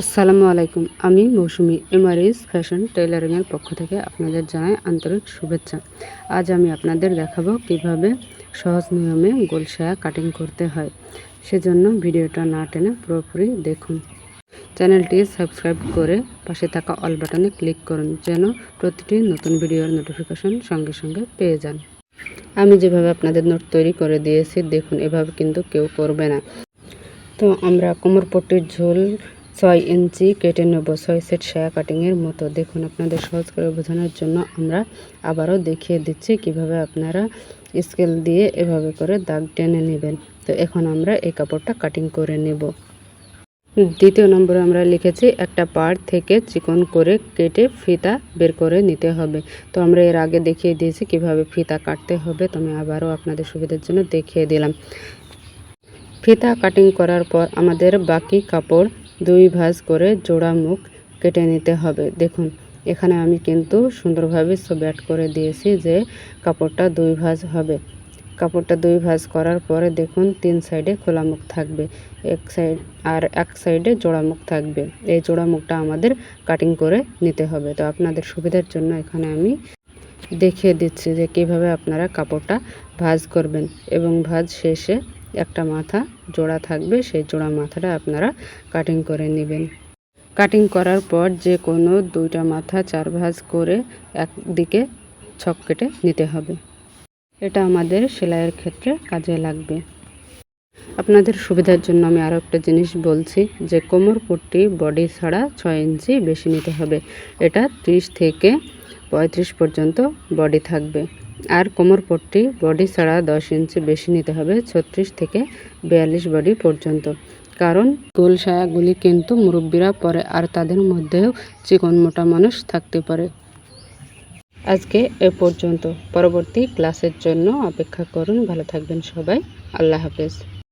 আসসালামু আলাইকুম। আমি মৌসুমি এমআরএস ফ্যাশন টেলারিংয়ের পক্ষ থেকে আপনাদের জানাই আন্তরিক শুভেচ্ছা। আজ আমি আপনাদের দেখাবো কীভাবে সহজ নিয়মে গোল সায়া কাটিং করতে হয়। সেজন্য ভিডিওটা না টেনে পুরোপুরি দেখুন। চ্যানেলটি সাবস্ক্রাইব করে পাশে থাকা অল বাটনে ক্লিক করুন, যেন প্রতিটি নতুন ভিডিওর নোটিফিকেশন সঙ্গে সঙ্গে পেয়ে যান। আমি যেভাবে আপনাদের নোট তৈরি করে দিয়েছি, দেখুন, এভাবে কিন্তু কেউ করবে না। তো আমরা কোমরপট্টির ঝোল ছয় ইঞ্চি কেটে নেব, ছয় সেট সায়া কাটিংয়ের মতো। দেখুন, আপনাদের সহজ করে বোঝানোর জন্য আমরা আবারও দেখিয়ে দিচ্ছি কীভাবে আপনারা স্কেল দিয়ে এভাবে করে দাগ টেনে নেবেন। তো এখন আমরা এই কাপড়টা কাটিং করে নেব। দ্বিতীয় নম্বরে আমরা লিখেছি, একটা পাড় থেকে চিকন করে কেটে ফিতা বের করে নিতে হবে। তো আমরা এর আগে দেখিয়ে দিয়েছি কীভাবে ফিতা কাটতে হবে। তো আমি আবারও আপনাদের সুবিধার জন্য দেখিয়ে দিলাম। ফিতা কাটিং করার পর আমাদের বাকি কাপড় দুই ভাঁজ করে জোড়া মুখ কেটে নিতে হবে। দেখুন, এখানে আমি কিন্তু সুন্দরভাবে ছবি অ্যাড করে দিয়েছি যে কাপড়টা দুই ভাঁজ হবে। কাপড়টা দুই ভাঁজ করার পরে দেখুন, তিন সাইডে খোলা মুখ থাকবে, এক সাইড আর এক সাইডে জোড়া মুখ থাকবে। এই জোড়া মুখটা আমাদের কাটিং করে নিতে হবে। তো আপনাদের সুবিধার জন্য এখানে আমি দেখিয়ে দিচ্ছি যে কীভাবে আপনারা কাপড়টা ভাঁজ করবেন এবং ভাঁজ শেষে একটা মাথা জোড়া থাকবে, সেই জোড়া মাথাটা আপনারা কাটিং করে নেবেন। কাটিং করার পর যে কোনো দুইটা মাথা চার ভাঁজ করে একদিকে ছক কেটে নিতে হবে। এটা আমাদের সেলাইয়ের ক্ষেত্রে কাজে লাগবে। আপনাদের সুবিধার জন্য আমি আরও একটা জিনিস বলছি যে কোমর পট্টি বডি ছাড়া ছয় ইঞ্চি বেশি নিতে হবে। এটা ত্রিশ থেকে পঁয়ত্রিশ পর্যন্ত বডি থাকবে। আর কোমর পট্টি বডি ছাড়া দশ ইঞ্চি বেশি নিতে হবে ছত্রিশ থেকে বিয়াল্লিশ বডি পর্যন্ত। কারণ গোল সায়াগুলি কিন্তু মুরব্বীরা পরে আর তাদের মধ্যেও চিকন মোটা মানুষ থাকতে পারে। আজকে এ পর্যন্ত। পরবর্তী ক্লাসের জন্য অপেক্ষা করুন। ভালো থাকবেন সবাই। আল্লাহ হাফেজ।